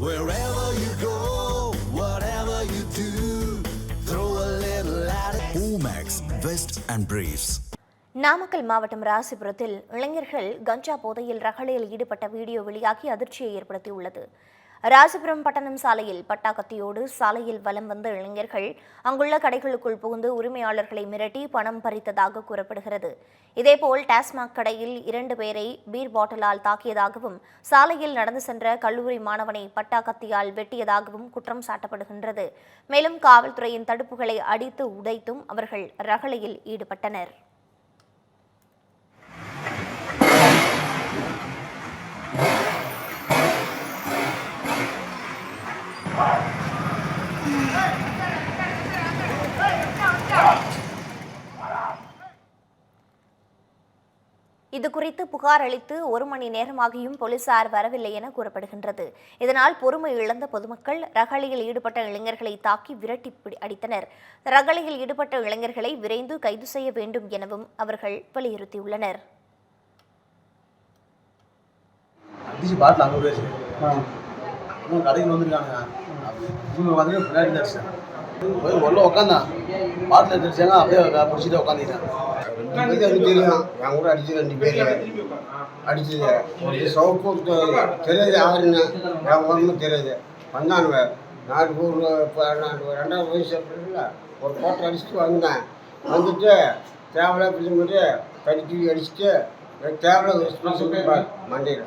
Wherever you go, whatever you do, throw a little at it. Omax, Vest and Briefs. Namakkal மாவட்டம் ராசிபுரத்தில் இளைஞர்கள் கஞ்சா போதையில் ரகளையில் ஈடுபட்ட வீடியோ வெளியாகி அதிர்ச்சியை ஏற்படுத்தியுள்ளது ராசிபுரம் பட்டணம் சாலையில் பட்டாக்கத்தியோடு சாலையில் வலம் வந்த இளைஞர்கள் அங்குள்ள கடைகளுக்குள் புகுந்து உரிமையாளர்களை மிரட்டி பணம் பறித்ததாக கூறப்படுகிறது. இதேபோல் டாஸ்மாக் கடையில் இரண்டு பேரை பீர் பாட்டிலால் தாக்கியதாகவும் சாலையில் நடந்து சென்ற கல்லூரி மாணவனை பட்டாக்கத்தியால் வெட்டியதாகவும் குற்றம் சாட்டப்படுகின்றது. மேலும் காவல்துறையின் தடுப்புகளை அடித்து உடைத்தும் அவர்கள் ரகளையில் ஈடுபட்டனர். இது குறித்து புகார் அளித்து ஒரு மணி நேரமாகியும் போலீசார் வரவில்லை என கூறப்படுகின்றது. இதனால் பொறுமை இழந்த பொதுமக்கள் ரகளையில் ஈடுபட்ட இளைஞர்களை தாக்கி விரட்டி அடித்தனர். ரகளையில் ஈடுபட்ட இளைஞர்களை விரைந்து கைது செய்ய வேண்டும் எனவும் அவர்கள் வலியுறுத்தியுள்ளனர் அடிச்சு பாட்டில் அங்கே போயிடுச்சு இன்னும் கடைக்கு வந்திருக்காங்க இவங்க வந்து பின்னாடி அடிச்சாங்க போய் உள்ள உட்காந்தான் பாட்டில் எடுத்துச்சாங்க அப்படியே பிடிச்சிட்டு உட்காந்துட்டேன் என் கூட அடிச்சு ரெண்டு பேர். அடிச்சது சவுக்கு தெரியாது யாருன்னு என் ஒன்றும் தெரியாது. வந்தானுங்க நாலு ஊர் இப்போ ரெண்டாவது வயசு அப்படின்னா ஒரு கோட்டை அடிச்சுட்டு வந்தேன். வந்துட்டு தேவையில்ல பிடிச்சுட்டு கடிச்சு அடிச்சுட்டு தேவையில்ல மண்டையில்.